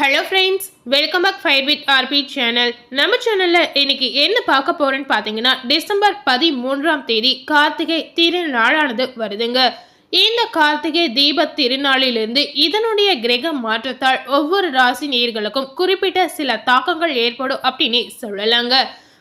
Hello friends welcome back fire with R P channel நம்ம சேனலில் இன்னைக்கு என்ன பார்க்க போகிறேன்னு பார்த்தீங்கன்னா டிசம்பர் பதிமூன்றாம் தேதி கார்த்திகை திருநாளானது வருதுங்க. இந்த கார்த்திகை தீப திருநாளிலிருந்து இதனுடைய கிரக மாற்றத்தால் ஒவ்வொரு ராசி நேர்களுக்கும் குறிப்பிட்ட சில தாக்கங்கள் ஏற்படும் அப்படின்னு சொல்லலாங்க.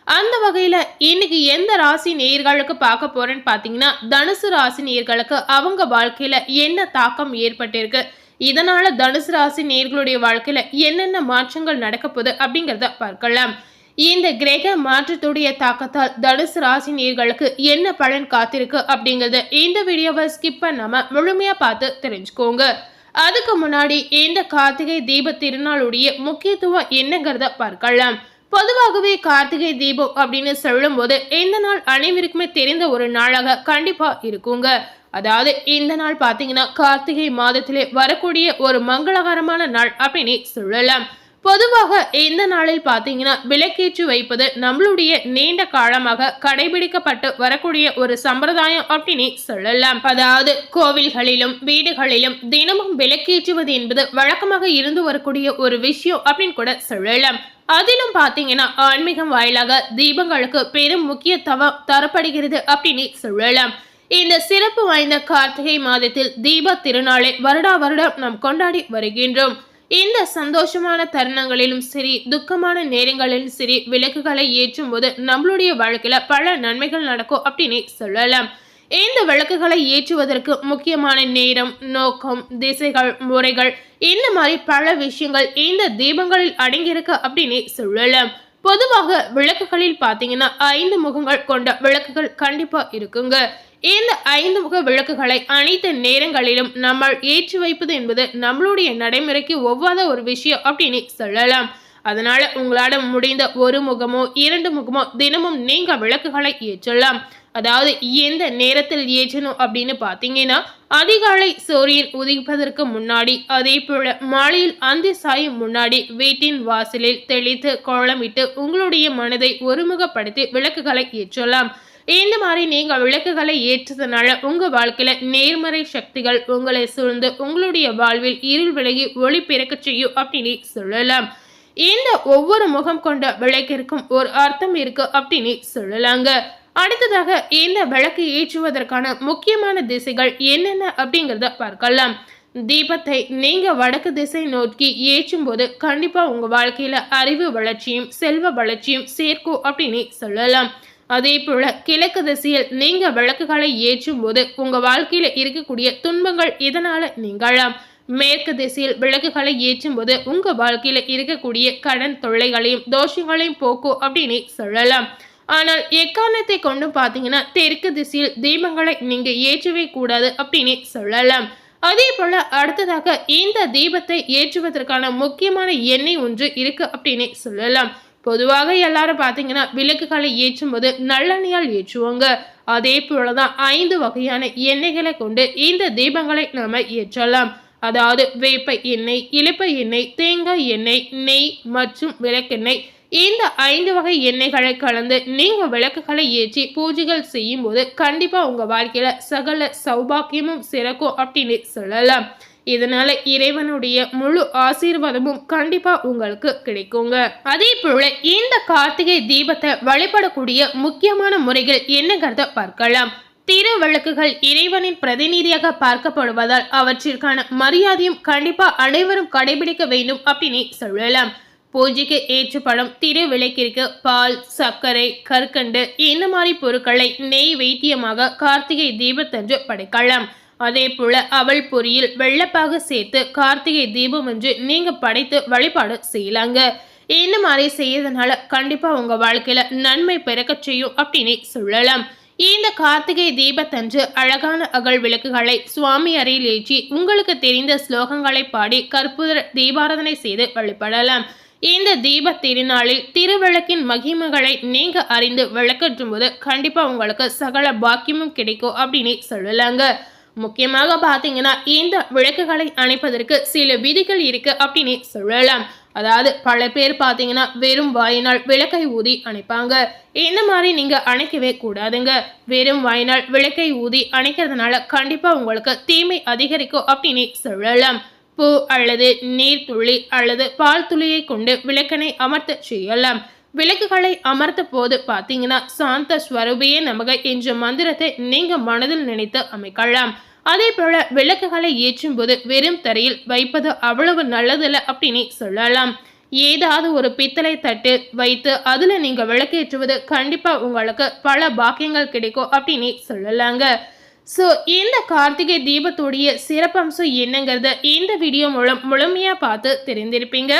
அந்த வகையில் இன்னைக்கு எந்த ராசி நேர்களுக்கு பார்க்க போகிறேன்னு பார்த்தீங்கன்னா தனுசு ராசி நேர்களுக்கு அவங்க வாழ்க்கையில் என்ன தாக்கம் ஏற்பட்டிருக்கு இதனால தனுசு ராசி நேர்களுடைய வாழ்க்கையில என்னென்ன மாற்றங்கள் நடக்க போகுது அப்படிங்கிறத பார்க்கலாம். இந்த கிரக மாற்றத்துடைய தாக்கத்தால் தனுசு ராசி நேர்களுக்கு என்ன பலன் காத்திருக்கு அப்படிங்கறத இந்த வீடியோவை ஸ்கிப் பண்ணாம முழுமையா பார்த்து தெரிஞ்சுக்கோங்க. அதுக்கு முன்னாடி இந்த கார்த்திகை தீப திருநாளுடைய முக்கியத்துவம் என்னங்கிறத பார்க்கலாம். பொதுவாகவே கார்த்திகை தீபம் அப்படின்னு சொல்லும்போது இந்த நாள் அனைவருக்குமே தெரிந்த ஒரு நாளாக கண்டிப்பா இருக்குங்க. அதாவது இந்த நாள் பார்த்தீங்கன்னா கார்த்திகை மாதத்திலே வரக்கூடிய ஒரு மங்களகரமான நாள் அப்படின்னு சொல்லலாம். பொதுவாக இந்த நாளில் பார்த்தீங்கன்னா விளக்கேற்றி வைப்பது நம்மளுடைய நீண்ட காலமாக கடைபிடிக்கப்பட்டு வரக்கூடிய ஒரு சம்பிரதாயம் அப்படின்னு சொல்லலாம். அதாவது கோவில்களிலும் வீடுகளிலும் தினமும் விளக்கேற்றுவது என்பது வழக்கமாக இருந்து வரக்கூடிய ஒரு விஷயம் அப்படின்னு கூட சொல்லலாம். அதிலும் பார்த்தீங்கன்னா ஆன்மீகம் வாயிலாக தீபங்களுக்கு பெரும் முக்கியத்துவம் தரப்படுகிறது அப்படின்னு சொல்லலாம். இந்த சிறப்பு வாய்ந்த கார்த்திகை மாதத்தில் தீப திருநாளை வருடா வருடம் நாம் கொண்டாடி வருகின்றோம். இந்த சந்தோஷமான தருணங்களிலும் சரி துக்கமான நேரங்களிலும் சரி விளக்குகளை ஏற்றும் போது நம்மளுடைய வாழ்க்கையில பல நன்மைகள் நடக்கும் அப்படின்னு சொல்லலாம். இந்த விளக்குகளை ஏற்றுவதற்கு முக்கியமான நேரம் நோக்கம் திசைகள் முறைகள் இந்த மாதிரி பல விஷயங்கள் இந்த தீபங்களில் அடங்கியிருக்கு அப்படின்னு சொல்லலாம். பொதுவாக விளக்குகளில் பார்த்தீங்கன்னா ஐந்து முகங்கள் கொண்ட விளக்குகள் கண்டிப்பா இருக்குங்க. இந்த ஐந்து முக விளக்குகளை அனைத்து நேரங்களிலும் நம்ம ஏற்றி வைப்பது என்பது நம்மளுடைய நடைமுறைக்கு ஒவ்வாத ஒரு விஷயம் அப்படின்னு சொல்லலாம். அதனால உங்களால் முடிந்த ஒரு முகமோ இரண்டு முகமோ தினமும் நீங்க விளக்குகளை ஏற்றலாம். அதாவது எந்த நேரத்தில் ஏற்றணும் அப்படின்னு பார்த்தீங்கன்னா அதிகாலை சூரியன் உதிப்பதற்கு முன்னாடி அதே போல மாலையில் அந்தி சாயும் முன்னாடி வீட்டின் வாசலில் தெளித்து கோலமிட்டு உங்களுடைய மனதை ஒருமுகப்படுத்தி விளக்குகளை ஏற்றலாம். இந்த மாதிரி நீங்கள் விளக்குகளை ஏற்றதுனால உங்கள் வாழ்க்கையில் நேர்மறை சக்திகள் உங்களை சூழ்ந்து உங்களுடைய வாழ்வில் இருள் விலகி ஒளி பிறக்க செய்யும் அப்படின்னு சொல்லலாம். இந்த ஒவ்வொரு முகம் கொண்ட விளக்கிற்கும் ஒரு அர்த்தம் இருக்கு அப்படின்னு சொல்லலாங்க. அடுத்ததாக இந்த விளக்கு ஏற்றுவதற்கான முக்கியமான திசைகள் என்னென்ன அப்படிங்கிறத பார்க்கலாம். தீபத்தை நீங்கள் வடக்கு திசை நோக்கி ஏற்றும் போது கண்டிப்பாக உங்கள் வாழ்க்கையில் அறிவு வளர்ச்சியும் செல்வ வளர்ச்சியும் சேர்க்கும் அப்படின்னு சொல்லலாம். அதே போல் கிழக்கு திசையில் நீங்கள் விளக்குகளை ஏற்றும் போது உங்கள் வாழ்க்கையில் இருக்கக்கூடிய துன்பங்கள் இதனால் நீங்களாம் மேற்கு திசையில் விளக்குகளை ஏற்றும் போது உங்கள் வாழ்க்கையில் இருக்கக்கூடிய கடன் தொல்லைகளையும் தோஷங்களையும் போக்கும் அப்படின்னு சொல்லலாம். ஆனால் எக்காரணத்தை கொண்டு பார்த்தீங்கன்னா தெற்கு திசையில் தீபங்களை நீங்கள் ஏற்றவே கூடாது அப்படின்னு சொல்லலாம். அதே போல அடுத்ததாக இந்த தீபத்தை ஏற்றுவதற்கான முக்கியமான எண்ணெய் ஒன்று இருக்கு அப்படின்னு சொல்லலாம். பொதுவாக எல்லாரும் பார்த்தீங்கன்னா விளக்குகளை ஏற்றும் போது நல்லெண்ணெயால் ஏற்றுவாங்க. அதே போலதான் ஐந்து வகையான எண்ணெய்களை கொண்டு இந்த தீபங்களை நாம ஏற்றலாம். அதாவது வேப்ப எண்ணெய் இழுப்ப எண்ணெய் தேங்காய் எண்ணெய் நெய் மற்றும் விளக்கெண்ணெய். இந்த ஐந்து வகை எண்ணெய்களை கலந்து நீங்க விளக்குகளை ஏற்றி பூஜைகள் செய்யும் போது கண்டிப்பா உங்க வாழ்க்கையில சகல சௌபாக்கியமும் சிறக்கும் அப்படின்னு சொல்லலாம். இதனால இறைவனுடைய முழு ஆசீர்வாதமும் கண்டிப்பா உங்களுக்கு கிடைக்குங்க. அதே போல இந்த கார்த்திகை தீபத்தை வழிபடக்கூடிய முக்கியமான முறைகள் என்னங்கிறத பார்க்கலாம். திருவிளக்குகள் இறைவனின் பிரதிநிதியாக பார்க்கப்படுவதால் அவற்றிற்கான மரியாதையும் கண்டிப்பா அனைவரும் கடைபிடிக்க வேண்டும் அப்படின்னு சொல்லலாம். பூஜைக்கு ஏற்றப்படும் திருவிளக்கிற்கு பால் சர்க்கரை கற்கண்டு இந்த மாதிரி பொருட்களை நெய் வைத்தியமாக கார்த்திகை தீபத்தன்று படைக்கலாம். அதே போல அவள் பொரியில் வெள்ளப்பாக சேர்த்து கார்த்திகை தீபம் என்று நீங்க படைத்து வழிபாடு செய்யலாங்க. இந்த மாதிரி செய்யறதுனால கண்டிப்பா உங்க வாழ்க்கையில நன்மை பிறக்க செய்யும் அப்படின்னு சொல்லலாம். இந்த கார்த்திகை தீபத்தன்று அழகான அகல் விளக்குகளை சுவாமி அறையில் ஏற்றி உங்களுக்கு தெரிந்த ஸ்லோகங்களை பாடி கற்பூர தீபாராதனை செய்து வழிபடலாம். இந்த தீப திருநாளில் திருவிளக்கின் மகிமைகளை நீங்க அறிந்து விளக்கற்றும் போது கண்டிப்பா உங்களுக்கு சகல பாக்கியமும் கிடைக்கும் அப்படின்னு சொல்லலாங்க. முக்கியமாக பார்த்தீங்கன்னா இந்த விளக்குகளை அணைப்பதற்கு சில விதிகள் இருக்கு அப்படின்னு சொல்லலாம். அதாவது பல பேர் பார்த்தீங்கன்னா வெறும் வாயினால் விளக்கை ஊதி அணைப்பாங்க. இந்த மாதிரி நீங்க அணைக்கவே கூடாதுங்க. வெறும் வாயினால் விளக்கை ஊதி அணைக்கிறதுனால கண்டிப்பா உங்களுக்கு தீமை அதிகரிக்கும் அப்படின்னு சொல்லலாம். பூ அல்லது நீர்த்துளி அல்லது பால் துளியை கொண்டு விளக்கனை அமர்த்த செய்யலாம். விளக்குகளை அமர்த்த போது பார்த்தீங்கன்னா சாந்த ஸ்வரூபியே நமக என்ற மந்திரத்தை நீங்க மனதில் நினைத்து அமைக்கலாம். அதே போல விளக்குகளை ஏற்றும் போது வெறும் தரையில் வைப்பது அவ்வளவு நல்லதில்ல அப்படின்னு சொல்லலாம். ஏதாவது ஒரு பித்தளை தட்டு வைத்து அதுல நீங்க விளக்கேற்றுவது கண்டிப்பா உங்களுக்கு பல பாக்கியங்கள் கிடைக்கும் அப்படின்னு சொல்லலாங்க. ஸோ இந்த கார்த்திகை தீபத்துடைய சிறப்பம்சம் என்னங்கிறத இந்த வீடியோ மூலம் முழுமையாக பார்த்து தெரிந்திருப்பீங்க.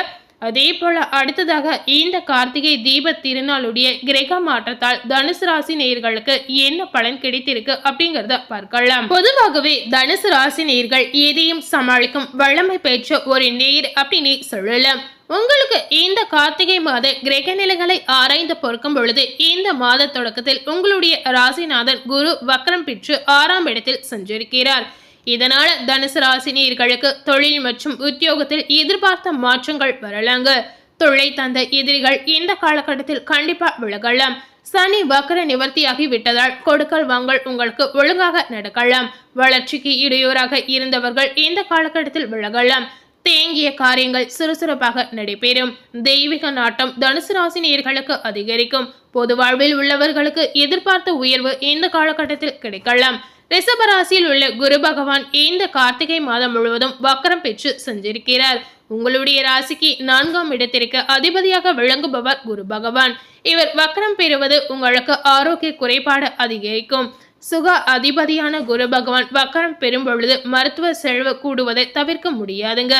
அதே போல் அடுத்ததாக இந்த கார்த்திகை தீப திருநாளுடைய கிரக மாற்றத்தால் தனுசு ராசி நேர்களுக்கு என்ன பலன் கிடைத்திருக்கு அப்படிங்கிறத பார்க்கலாம். பொதுவாகவே தனுசு ராசி நேயர்கள் எதையும் சமாளிக்கும் வல்லமை பெற்ற ஒரு நேர் அப்படின்னு சொல்லலாம். உங்களுக்கு இந்த கார்த்திகை மாத கிரக நிலைகளை ஆராய்ந்து பொறுக்கும் பொழுது இந்த மாத தொடக்கத்தில் உங்களுடைய ராசிநாதன் குரு வக்ரம் பெற்று ஆறாம் இடத்தில் சஞ்சரிக்கிறார். இதனால தனுசு ராசினியர்களுக்கு தொழில் மற்றும் உத்தியோகத்தில் எதிர்பார்த்த மாற்றங்கள் வரலாங்க. தொழிலை தந்த எதிரிகள் இந்த காலகட்டத்தில் கண்டிப்பா விலகலாம். சனி வக்கர நிவர்த்தியாகி விட்டதால் கொடுக்கல் வாங்கல் உங்களுக்கு ஒழுங்காக நடக்கலாம். வளர்ச்சிக்கு இடையூறாக இருந்தவர்கள் இந்த காலகட்டத்தில் விலகலாம். தேங்கிய காரியங்கள் சுறுசுறுப்பாக நடைபெறும். தெய்வீக நாட்டம் தனுசு ராசி நேர்களுக்கு அதிகரிக்கும். பொது வாழ்வில் உள்ளவர்களுக்கு எதிர்பார்த்த உயர்வு இந்த காலகட்டத்தில் கிடைக்கலாம். ரிஷபராசியில் உள்ள குரு பகவான் இந்த கார்த்திகை மாதம் முழுவதும் வக்கரம் பெற்று சென்றிருக்கிறார் உங்களுடைய ராசிக்கு நான்காம் இடத்திற்கு அதிபதியாக விளங்குபவர் குரு பகவான். இவர் வக்கரம் பெறுவது உங்களுக்கு ஆரோக்கிய குறைபாடு அதிகரிக்கும். சுக அதிபதியான குரு பகவான் வக்கரம் பெறும் பொழுது மருத்துவ செலவு கூடுவதை தவிர்க்க முடியாதுங்க.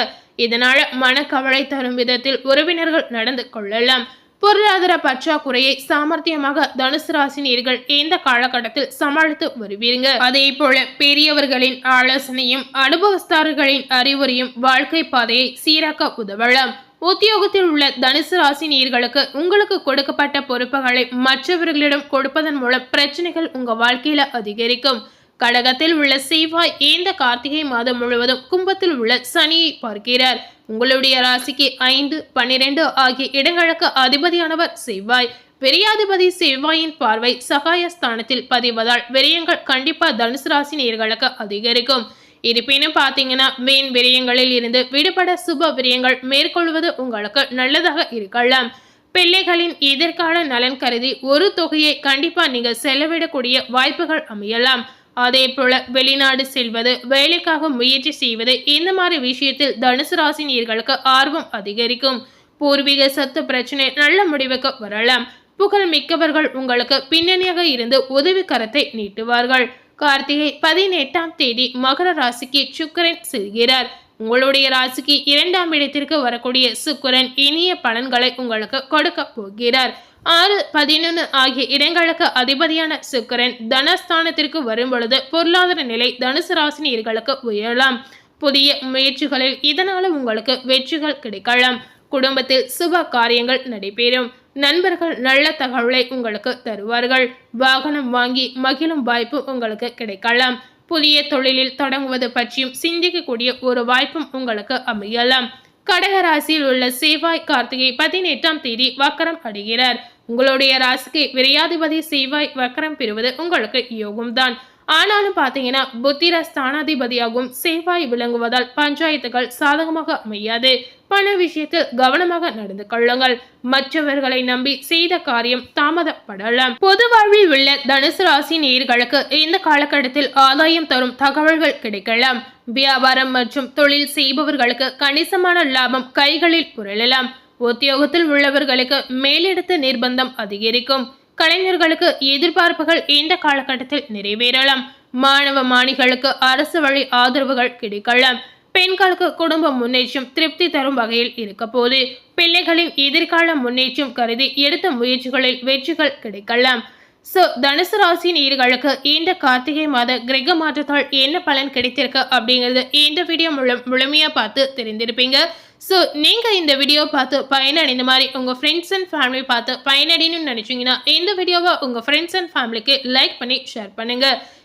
இதனால மனக்கவலை தரும் விதத்தில் உறவினர்கள் நடந்து கொள்ளலாம். பொருளாதார பற்றாக்குறையை சாமர்த்தியமாக தனுசு ராசினியர்கள் இந்த காலகட்டத்தில் சமாளித்து வருவீங்க அதே போல பெரியவர்களின் ஆலோசனையும் அனுபவஸ்தாரர்களின் அறிவுரையும் வாழ்க்கை பாதையை சீராக்க உதவலாம். உத்தியோகத்தில் உள்ள தனுசு ராசி நேர்களுக்கு உங்களுக்கு கொடுக்கப்பட்ட பொறுப்புகளை மற்றவர்களிடம் கொடுப்பதன் மூலம் பிரச்சனைகள் உங்க வாழ்க்கையில அதிகரிக்கும். கடகத்தில் உள்ள செவ்வாய் இந்த கார்த்திகை மாதம் முழுவதும் கும்பத்தில் உள்ள சனியை பார்க்கிறார். உங்களுடைய ராசிக்கு ஐந்து பன்னிரெண்டு ஆகிய இடங்களுக்கு அதிபதியானவர் செவ்வாய். பெரியாதிபதி செவ்வாயின் பார்வை சகாயஸ்தானத்தில் பதிவதால் விரயங்கள் கண்டிப்பா தனுசு ராசி நேர்களுக்கு அதிகரிக்கும். இருப்பினும் பார்த்தீங்கன்னா மீன் விரயங்களில் இருந்து விடுபட சுப விரயங்கள் மேற்கொள்வது உங்களுக்கு நல்லதாக இருக்கலாம். பிள்ளைகளின் எதிர்கால நலன் கருதி ஒரு தொகையை கண்டிப்பா நீங்க செலவிடக்கூடிய வாய்ப்புகள் அமையலாம். அதே போல வெளிநாடு செல்வது வேலைக்காக முயற்சி செய்வது இந்த மாதிரி விஷயத்தில் தனுசு ராசினியர்களுக்கு ஆர்வம் அதிகரிக்கும். பூர்வீக சத்து பிரச்சனை நல்ல முடிவுக்கு வரலாம். புகழ் மிக்கவர்கள் உங்களுக்கு பின்னணியாக இருந்து உதவி கரத்தை நீட்டுவார்கள். கார்த்திகை பதினெட்டாம் தேதி மகர ராசிக்கு சுக்கரன் செல்கிறார். உங்களுடைய ராசிக்கு இரண்டாம் இடத்திற்கு வரக்கூடிய சுக்கரன் இனிய பலன்களை உங்களுக்கு கொடுக்க போகிறார். ஆறு பதினொன்று ஆகிய இடங்களுக்கு அதிபதியான சுக்கரன் தனஸ்தானத்திற்கு வரும் பொழுது பொருளாதார நிலை தனுசு ராசினியர்களுக்கு உயரலாம். புதிய முயற்சிகளில் இதனால் உங்களுக்கு வெற்றிகள் கிடைக்கலாம். குடும்பத்தில் சுப காரியங்கள் நடைபெறும். நண்பர்கள் நல்ல தகவலை உங்களுக்கு தருவார்கள். வாகனம் வாங்கி மகிழும் வாய்ப்பு உங்களுக்கு கிடைக்கலாம். புதிய தொழிலில் தொடங்குவது பற்றியும் சிந்திக்கக்கூடிய ஒரு வாய்ப்பும் உங்களுக்கு அமையலாம். கடக ராசியில் உள்ள செவ்வாய் கார்த்திகை பதினெட்டாம் தேதி வக்கரம் அடைகிறார். உங்களுடைய ராசிக்கு விரையாதிபதி செவ்வாய் வக்கரம் பெறுவது உங்களுக்கு யோகம்தான். ஆனாலும் பார்த்தீங்கன்னா புத்திர ஸ்தானாதிபதியாகவும் சேவாய் விளங்குவதால் பஞ்சாயத்துகள் சாதகமாக அமையாது. பண விஷயத்தில் கவனமாக நடந்து கொள்ளுங்கள். மற்றவர்களை நம்பி செய்த காரியம் தாமதப்படலாம். பொது வாழ்வில் உள்ள தனுசு ராசி நேர்களுக்கு இந்த காலகட்டத்தில் ஆதாயம் தரும் தகவல்கள் கிடைக்கலாம். வியாபாரம் மற்றும் தொழில் செய்பவர்களுக்கு கணிசமான லாபம் கைகளில் புரளலாம் உத்தியோகத்தில் உள்ளவர்களுக்கு மேலிடத்து நிர்பந்தம் அதிகரிக்கும். கலைஞர்களுக்கு எதிர்பார்ப்புகள் இந்த காலகட்டத்தில் நிறைவேறலாம். மாணவ மாணிகளுக்கு அரசு வழி ஆதரவுகள் கிடைக்கலாம். பெண்களுக்கு குடும்ப முன்னேற்றம் திருப்தி தரும் வகையில் இருக்க போது பிள்ளைகளின் எதிர்கால முன்னேற்றம் கருதி எடுத்த முயற்சிகளில் வெற்றிகள் கிடைக்கலாம். ஸோ தனுசு ராசி நீர்களுக்கு இந்த கார்த்திகை மாத கிரக மாற்றத்தால் என்ன பலன் கிடைத்திருக்கு அப்படிங்கிறது இந்த வீடியோ மூலம் முழுமையாக பார்த்து தெரிந்திருப்பீங்க. ஸோ நீங்கள் இந்த வீடியோ பார்த்து பயனடைந்த மாதிரி உங்கள் ஃப்ரெண்ட்ஸ் அண்ட் ஃபேமிலி பார்த்து பயனடைன்னு நினச்சிங்கன்னா இந்த வீடியோவை உங்கள் ஃப்ரெண்ட்ஸ் அண்ட் ஃபேமிலிக்கு லைக் பண்ணி ஷேர் பண்ணுங்கள்